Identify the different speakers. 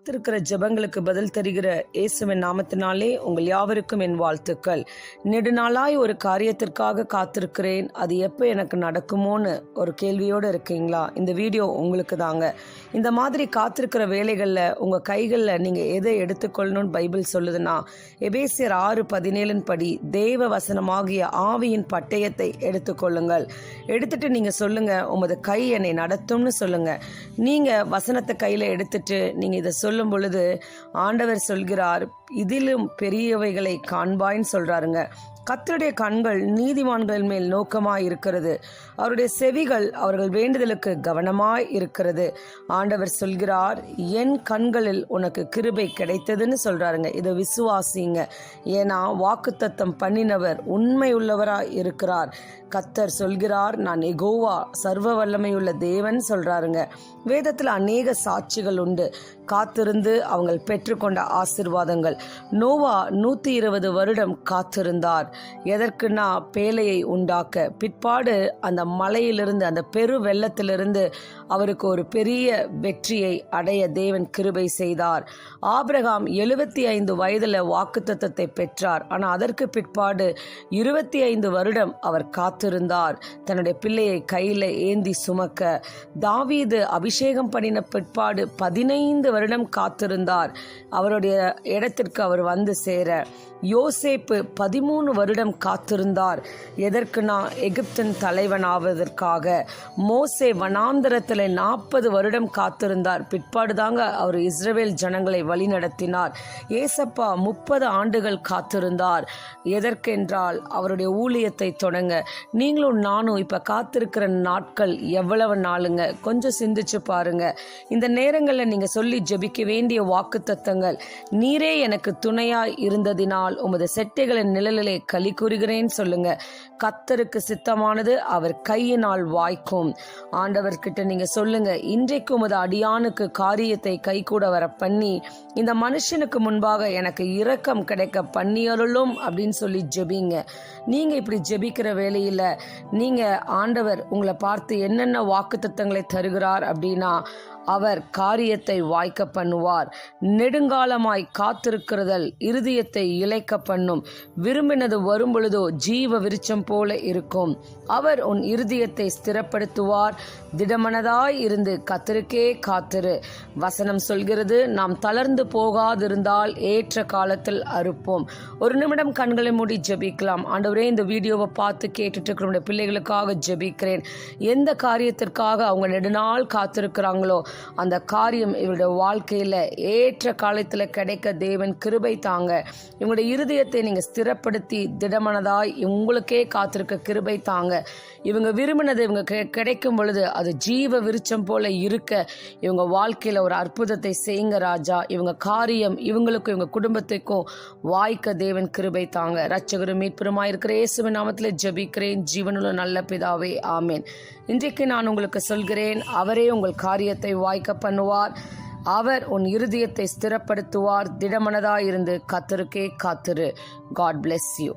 Speaker 1: காத்திருக்கிற ஜெபங்களுக்கு பதில் தருகிற இயேசுவின் நாமத்தினாலே உங்கள் யாவருக்கும் என் வாழ்த்துக்கள். நெடுநாளாய் ஒரு காரியத்திற்காக காத்திருக்கிறேன். அது எப்போ எனக்கு நடக்குமோன்னு ஒரு கேள்வியோடு இருக்கீங்களா? இந்த வீடியோ உங்களுக்கு தாங்க. இந்த மாதிரி காத்திருக்கிற வேலைகளில் உங்கள் கைகளில் நீங்கள் எதை எடுத்துக்கொள்ளணும்னு பைபிள் சொல்லுதுன்னா எபேசியர் ஆறு பதினேழின் படி தேவ வசனமாகிய ஆவியின் பட்டயத்தை எடுத்துக்கொள்ளுங்கள். எடுத்துட்டு நீங்கள் சொல்லுங்கள் உமது கை என்னை நடத்தும்னு சொல்லுங்கள் நீங்கள் வசனத்தை கையில் எடுத்துட்டு நீங்கள் இதை சொல்லும் பொழுது ஆண்டவர் சொல்கிறார் இதிலும் பெரியவைகளை காண்பாய்ன்னு சொல்றாருங்க. கத்தருடைய கண்கள் நீதிமான்கள் மேல் நோக்கமாய் இருக்கிறது. அவருடைய செவிகள் அவர்கள் வேண்டுதலுக்கு கவனமாய் இருக்கிறது. ஆண்டவர் சொல்கிறார் என் கண்களில் உனக்கு கிருபை கிடைத்ததுன்னு சொல்றாருங்க. இதை விசுவாசிங்க. ஏன்னா வாக்குத்தத்தம் பண்ணினவர் உண்மை உள்ளவராய் இருக்கிறார். கத்தர் சொல்கிறார் நான் எகோவா சர்வ வல்லமையுள்ள தேவன் சொல்றாருங்க. வேதத்தில் அநேக சாட்சிகள் உண்டு. காத்திருந்து அவங்க பெற்றுக்கொண்ட ஆசிர்வாதங்கள். நோவா நூற்றி இருபது வருடம் காத்திருந்தார். எதற்குன்னா பேலையை உண்டாக்க? பிற்பாடு அந்த மலையிலிருந்து அந்த பெரு வெள்ளத்திலிருந்து அவருக்கு ஒரு பெரிய வெற்றியை அடைய தேவன் கிருபை செய்தார். ஆபிரகாம் எழுபத்தி ஐந்து வயதில் வாக்குத்தத்தத்தை பெற்றார். ஆனால் அதற்கு பிற்பாடு இருபத்தி ஐந்து வருடம் அவர் காத்திருந்தார். தன்னுடைய பிள்ளையை கையில் ஏந்தி சுமக்க. தாவீது அபிஷேகம் பண்ணின பிற்பாடு பதினைந்து வருடம் காத்திருந்தார். அவருடைய இடத்திற்கு அவர் வந்து சேர. யோசேப்பு பதிமூணு வருடம் காத்திருந்தார். எதற்கு நான் எகிப்தின் தலைவனாவதற்காக? மோசே வனாந்தரத்தில் நாற்பது வருடம் காத்திருந்தார். பிற்பாடு தாங்க அவர் இஸ்ரேல் ஜனங்களை வழிநடத்தினார். ஏசப்பா முப்பது ஆண்டுகள் காத்திருந்தார். எதற்கென்றால் அவருடைய ஊழியத்தை தொடங்க. நீங்களும் நானும் இப்போ காத்திருக்கிற நாட்கள் எவ்வளவு நாளுங்க? கொஞ்சம் சிந்திச்சு பாருங்க. இந்த நேரங்களில் நீங்கள் சொல்லி ஜெபிக்க வேண்டிய வாக்கு தத்தங்கள் நீரே எனக்கு துணையாய் இருந்ததினால் உமது செட்டைகளின் நிழலிலே களி கூறுகிறேன் சொல்லுங்க. கத்தருக்கு சித்தமானது அவர் கையினால் வாய்க்கும். ஆண்டவர்கிட்ட நீங்க சொல்லுங்க. இன்றைக்கு உமது அடியானுக்கு காரியத்தை கைகூட வர பண்ணி இந்த மனுஷனுக்கு முன்பாக எனக்கு இரக்கம் கிடைக்க பண்ணியருளும் அப்படின்னு சொல்லி ஜெபிங்க. நீங்க இப்படி ஜெபிக்கிற வேலையில நீங்க ஆண்டவர் உங்களை பார்த்து என்னென்ன வாக்குத்தத்தங்களை தருகிறார் அப்படின்னா அவர் காரியத்தை வாய்க்க பண்ணுவார். நெடுங்காலமாய் காத்திருக்கிறதல் இருதயத்தை இழைக்க பண்ணும். விரும்பினது வரும்பொழுதோ ஜீவ விருச்சம் போல இருக்கும். அவர் உன் இருதயத்தை ஸ்திரப்படுத்துவார். திடமனதாய் இருந்து கத்திருக்கே காத்திரு. வசனம் சொல்கிறது நாம் தளர்ந்து போகாதிருந்தால் ஏற்ற காலத்தில் அறுப்போம். ஒரு நிமிடம் கண்களை மூடி ஜெபிக்கலாம். ஆண்டவரே இந்த வீடியோவை பார்த்து கேட்டுட்டு இருக்கிற பிள்ளைகளுக்காக ஜெபிக்கிறேன். எந்த காரியத்திற்காக அவங்க நெடுநாள் காத்திருக்கிறாங்களோ அந்த காரியம் இவருடைய வாழ்க்கையில் ஏற்ற காலத்தில் கிடைக்க தேவன் கிருபை தாங்க. இவங்களுடைய இருதயத்தை நீங்கள் ஸ்திரப்படுத்தி திடமனதாய் உங்களுக்கே காத்திருக்க கிருபை தாங்க. இவங்க விரும்பினது இவங்க கிடைக்கும் பொழுது அது ஜீவ விருச்சம் போல இருக்க இவங்க வாழ்க்கையில் ஒரு அற்புதத்தை செய்யுங்க ராஜா. இவங்க காரியம் இவங்களுக்கும் இவங்க குடும்பத்துக்கும் வாய்க்க தேவன் கிருபை தாங்க. ரச்சகரும் மீட்புறமாக இருக்கிற இயேசுவின் நாமத்தில் ஜபிக்கிறேன். ஜீவனுள்ள நல்ல பிதாவே ஆமேன். இன்றைக்கு நான் உங்களுக்கு சொல்கிறேன் அவரே உங்கள் காரியத்தை வாய்க்க பண்ணுவார். அவர் உன் இருதயத்தை ஸ்திரப்படுத்துவார். திடமனதாயிருந்து காத்திருக்கே காத்திரு. God bless you